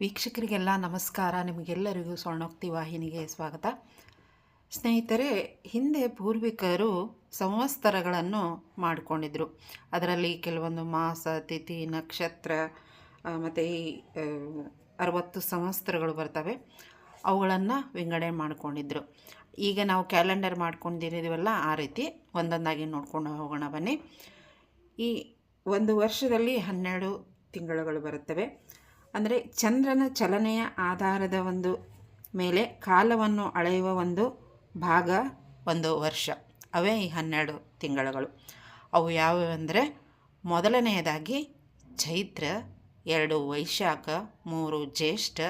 ವೀಕ್ಷಕರಿಗೆಲ್ಲ ನಮಸ್ಕಾರ. ನಿಮಗೆಲ್ಲರಿಗೂ ಸ್ವರ್ಣೋಕ್ತಿ ವಾಹಿನಿಗೆ ಸ್ವಾಗತ. ಸ್ನೇಹಿತರೆ, ಹಿಂದೆ ಪೂರ್ವಿಕರು ಸಂವತ್ಸರಗಳನ್ನು ಮಾಡಿಕೊಂಡಿದ್ರು. ಅದರಲ್ಲಿ ಕೆಲವೊಂದು ಮಾಸ, ತಿಥಿ, ನಕ್ಷತ್ರ ಮತ್ತು ಈ ಅರವತ್ತು ಸಂವತ್ಸರಗಳು ಬರ್ತವೆ. ಅವುಗಳನ್ನು ವಿಂಗಡಣೆ ಮಾಡಿಕೊಂಡಿದ್ರು. ಈಗ ನಾವು ಕ್ಯಾಲೆಂಡರ್ ಮಾಡ್ಕೊಂಡಿದ್ದೀವಲ್ಲ, ಆ ರೀತಿ ಒಂದೊಂದಾಗಿ ನೋಡ್ಕೊಂಡು ಹೋಗೋಣ ಬನ್ನಿ. ಈ ಒಂದು ವರ್ಷದಲ್ಲಿ ಹನ್ನೆರಡು ತಿಂಗಳುಗಳು ಬರುತ್ತವೆ. ಅಂದರೆ ಚಂದ್ರನ ಚಲನೆಯ ಆಧಾರದ ಒಂದು ಮೇಲೆ ಕಾಲವನ್ನು ಅಳೆಯುವ ಒಂದು ಭಾಗ, ಒಂದು ವರ್ಷ. ಅವೇ ಈ ಹನ್ನೆರಡು ತಿಂಗಳುಗಳು. ಅವು ಯಾವುವೆಂದರೆ ಮೊದಲನೆಯದಾಗಿ ಚೈತ್ರ, ಎರಡು ವೈಶಾಖ, ಮೂರು ಜ್ಯೇಷ್ಠ,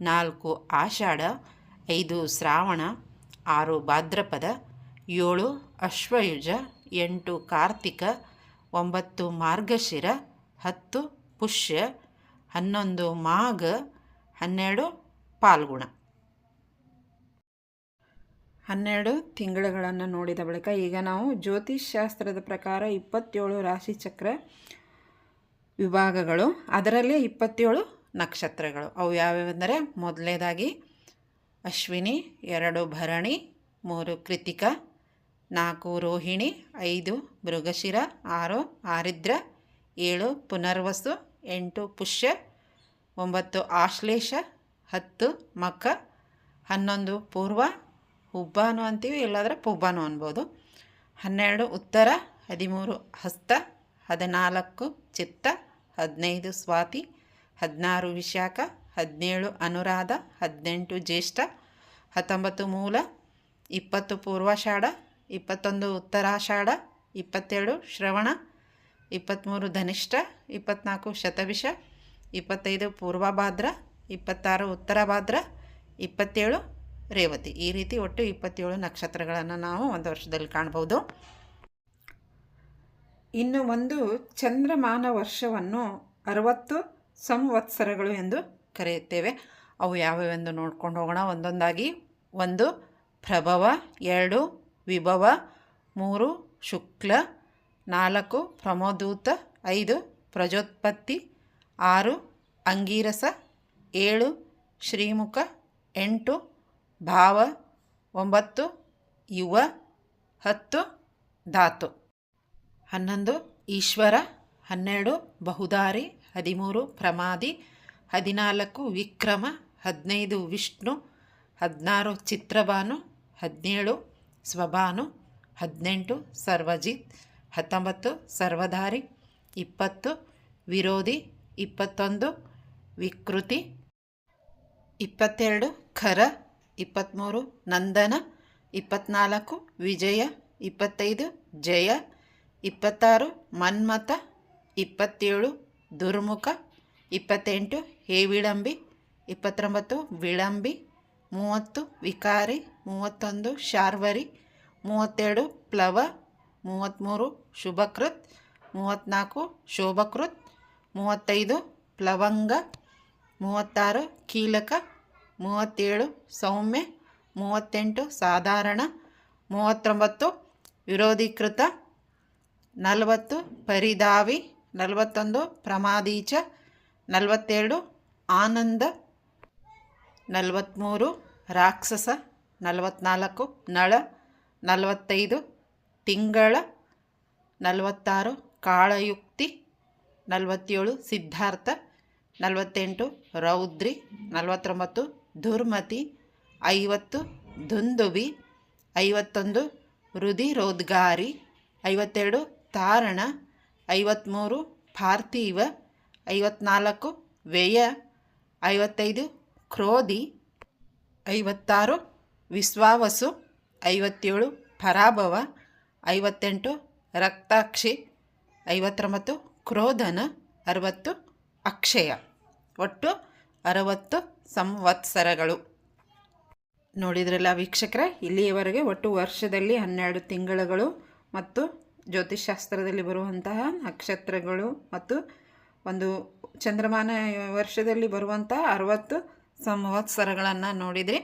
ನಾಲ್ಕು ಆಷಾಢ, ಐದು ಶ್ರಾವಣ, ಆರು ಭಾದ್ರಪದ, ಏಳು ಅಶ್ವಯುಜ, ಎಂಟು ಕಾರ್ತಿಕ, ಒಂಬತ್ತು ಮಾರ್ಗಶಿರ, ಹತ್ತು ಪುಷ್ಯ ಹನ್ನೊಂದು ಮಾಘ, ಹನ್ನೆರಡು ಪಾಲ್ಗುಣ. ಹನ್ನೆರಡು ತಿಂಗಳುಗಳನ್ನು ನೋಡಿದ ಬಳಿಕ ಈಗ ನಾವು ಜ್ಯೋತಿಷ್ ಶಾಸ್ತ್ರದ ಪ್ರಕಾರ ಇಪ್ಪತ್ತೇಳು ರಾಶಿಚಕ್ರ ವಿಭಾಗಗಳು ಅದರಲ್ಲೇ ಇಪ್ಪತ್ತೇಳು ನಕ್ಷತ್ರಗಳು. ಅವು ಯಾವ್ಯಾವೆಂದರೆ ಮೊದಲನೇದಾಗಿ ಅಶ್ವಿನಿ, ಎರಡು ಭರಣಿ, ಮೂರು ಕೃತಿಕ, ನಾಲ್ಕು ರೋಹಿಣಿ, ಐದು ಮೃಗಶಿರ, ಆರು ಆರಿದ್ರ, ಏಳು ಪುನರ್ವಸು, ಎಂಟು ಪುಷ್ಯ ಒಂಬತ್ತು ಆಶ್ಲೇಷ, ಹತ್ತು ಮಕ್ಕ ಹನ್ನೊಂದು ಪೂರ್ವ, ಹುಬ್ಬಾನು ಅಂತೀವಿ, ಇಲ್ಲಾಂದರೆ ಪುಬ್ಬಾನು ಅನ್ಬೋದು. ಹನ್ನೆರಡು ಉತ್ತರ, ಹದಿಮೂರು ಹಸ್ತ, ಹದಿನಾಲ್ಕು ಚಿತ್ತ, ಹದಿನೈದು ಸ್ವಾತಿ, ಹದಿನಾರು ವಿಶಾಖ, ಹದಿನೇಳು ಅನುರಾಧ, ಹದಿನೆಂಟು ಜ್ಯೇಷ್ಠ, ಹತ್ತೊಂಬತ್ತು ಮೂಲ, ಇಪ್ಪತ್ತು ಪೂರ್ವಾಷಾಢ, ಇಪ್ಪತ್ತೊಂದು ಉತ್ತರಾಷಾಢ ಇಪ್ಪತ್ತೇಳು ಶ್ರವಣ, ಇಪ್ಪತ್ತ್ಮೂರು ಧನಿಷ್ಠ, ಇಪ್ಪತ್ತ್ನಾಲ್ಕು ಶತಭಿಷ ಇಪ್ಪತ್ತೈದು ಪೂರ್ವಭಾದ್ರ, ಇಪ್ಪತ್ತಾರು ಉತ್ತರ ಭಾದ್ರ ಇಪ್ಪತ್ತೇಳು ರೇವತಿ. ಈ ರೀತಿ ಒಟ್ಟು ಇಪ್ಪತ್ತೇಳು ನಕ್ಷತ್ರಗಳನ್ನು ನಾವು ಒಂದು ವರ್ಷದಲ್ಲಿ ಕಾಣ್ಬೋದು. ಇನ್ನು ಒಂದು ಚಂದ್ರಮಾನ ವರ್ಷವನ್ನು ಅರವತ್ತು ಸಂವತ್ಸರಗಳು ಎಂದು ಕರೆಯುತ್ತೇವೆ. ಅವು ಯಾವ್ಯಾವೆಂದು ನೋಡ್ಕೊಂಡು ಹೋಗೋಣ. ಒಂದೊಂದಾಗಿ ಒಂದು, ಪ್ರಭವ, ಎರಡು, ವಿಭವ, ಮೂರು, ಶುಕ್ಲ, ನಾಲ್ಕು, ಪ್ರಮೋದೂತ, ಐದು, ಪ್ರಜೋತ್ಪತ್ತಿ ಆರು, ಅಂಗೀರಸ. ಏಳು, ಶ್ರೀಮುಖ. ಎಂಟು, ಭಾವ. ಒಂಬತ್ತು, ಯುವ. ಹತ್ತು, ಧಾತು. ಹನ್ನೊಂದು, ಈಶ್ವರ. ಹನ್ನೆರಡು, ಬಹುದಾರಿ. ಹದಿಮೂರು, ಪ್ರಮಾದಿ. ಹದಿನಾಲ್ಕು, ವಿಕ್ರಮ. ಹದಿನೈದು, ವಿಷ್ಣು. ಹದಿನಾರು, ಚಿತ್ರಭಾನು. ಹದಿನೇಳು, ಸ್ವಭಾನು. ಹದಿನೆಂಟು, ಸರ್ವಜಿತ್. ಹತ್ತೊಂಬತ್ತು ಸರ್ವಧಾರಿ ಇಪ್ಪತ್ತು, ವಿರೋಧಿ. ಇಪ್ಪತ್ತೊಂದು, ವಿಕೃತಿ. ಇಪ್ಪತ್ತೆರಡು, ಖರ. ಇಪ್ಪತ್ತ್ಮೂರು ನಂದನ. ಇಪ್ಪತ್ತ್ನಾಲ್ಕು ವಿಜಯ. ಇಪ್ಪತ್ತೈದು, ಜಯ. ಇಪ್ಪತ್ತಾರು, ಮನ್ಮಥ. ಇಪ್ಪತ್ತೇಳು, ದುರ್ಮುಖ. ಇಪ್ಪತ್ತೆಂಟು, ಹೇವಿಳಂಬಿ. ಇಪ್ಪತ್ತೊಂಬತ್ತು, ವಿಳಂಬಿ. ಮೂವತ್ತು, ವಿಕಾರಿ. ಮೂವತ್ತೊಂದು, ಶಾರ್ವರಿ. ಮೂವತ್ತೆರಡು, ಪ್ಲವ. ಮೂವತ್ತ್ಮೂರು ಶುಭಕೃತ್. ಮೂವತ್ತ್ನಾಲ್ಕು ಶೋಭಕೃತ್. ಮೂವತ್ತೈದು, ಪ್ಲವಂಗ. ಮೂವತ್ತಾರು, ಕೀಲಕ. ಮೂವತ್ತೇಳು, ಸೌಮ್ಯ. ಮೂವತ್ತೆಂಟು, ಸಾಧಾರಣ. ಮೂವತ್ತೊಂಬತ್ತು, ವಿರೋಧೀಕೃತ. ನಲವತ್ತು, ಪರಿದಾವಿ. ನಲವತ್ತೊಂದು, ಪ್ರಮಾದೀಚ. ನಲವತ್ತೆರಡು, ಆನಂದ. ನಲವತ್ತ್ಮೂರು ರಾಕ್ಷಸ. ನಲವತ್ತ್ನಾಲ್ಕು ನಳ. ನಲವತ್ತೈದು, ತಿಂಗಳ. ನಲವತ್ತಾರು, ಕಾಳಯುಕ್ತಿ. ನಲವತ್ತೇಳು, ಸಿದ್ಧಾರ್ಥ. ನಲವತ್ತೆಂಟು, ರೌದ್ರಿ. ನಲವತ್ತೊಂಬತ್ತು ದುರ್ಮತಿ ಐವತ್ತು ದುಂದುಬಿ ಐವತ್ತೊಂದು, ರುಧಿರೋದ್ಗಾರಿ. ಐವತ್ತೆರಡು, ತಾರಣ. ಐವತ್ತ್ಮೂರು ಪಾರ್ಥಿವ. ಐವತ್ನಾಲ್ಕು, ವ್ಯಯ. ಐವತ್ತೈದು, ಕ್ರೋಧಿ. ಐವತ್ತಾರು, ವಿಶ್ವಾವಸು. ಐವತ್ತೇಳು, ಪರಾಭವ. ಐವತ್ತೆಂಟು, ರಕ್ತಾಕ್ಷಿ. ಐವತ್ತೊಂಬತ್ತು ಕ್ರೋಧನ ಅರವತ್ತು, ಅಕ್ಷಯ ಒಟ್ಟು ಅರವತ್ತು ಸಂವತ್ಸರಗಳು. ನೋಡಿದ್ರಲ್ಲ ವೀಕ್ಷಕರೇ, ಇಲ್ಲಿಯವರೆಗೆ ಒಟ್ಟು ವರ್ಷದಲ್ಲಿ ಹನ್ನೆರಡು ತಿಂಗಳುಗಳು ಮತ್ತು ಜ್ಯೋತಿಷಾಸ್ತ್ರದಲ್ಲಿ ಬರುವಂತಹ ನಕ್ಷತ್ರಗಳು ಮತ್ತು ಒಂದು ಚಂದ್ರಮಾನ ವರ್ಷದಲ್ಲಿ ಬರುವಂತಹ ಅರವತ್ತು ಸಂವತ್ಸರಗಳನ್ನು ನೋಡಿದ್ರಿ.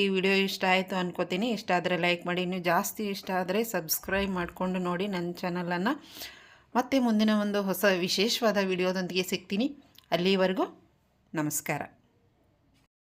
ಈ ವಿಡಿಯೋ ಇಷ್ಟ ಆಯಿತು ಅನ್ಕೋತೀನಿ. ಇಷ್ಟ ಆದರೆ ಲೈಕ್ ಮಾಡಿ. ನೀವು ಜಾಸ್ತಿ ಇಷ್ಟ ಆದರೆ ಸಬ್ಸ್ಕ್ರೈಬ್ ಮಾಡಿಕೊಂಡು ನೋಡಿ ನನ್ನ ಚಾನಲನ್ನು ಮತ್ತೆ ಮುಂದಿನ ಒಂದು ಹೊಸ ವಿಶೇಷವಾದ ವಿಡಿಯೋದೊಂದಿಗೆ ಸಿಗ್ತೀನಿ. ಅಲ್ಲಿವರೆಗೂ ನಮಸ್ಕಾರ.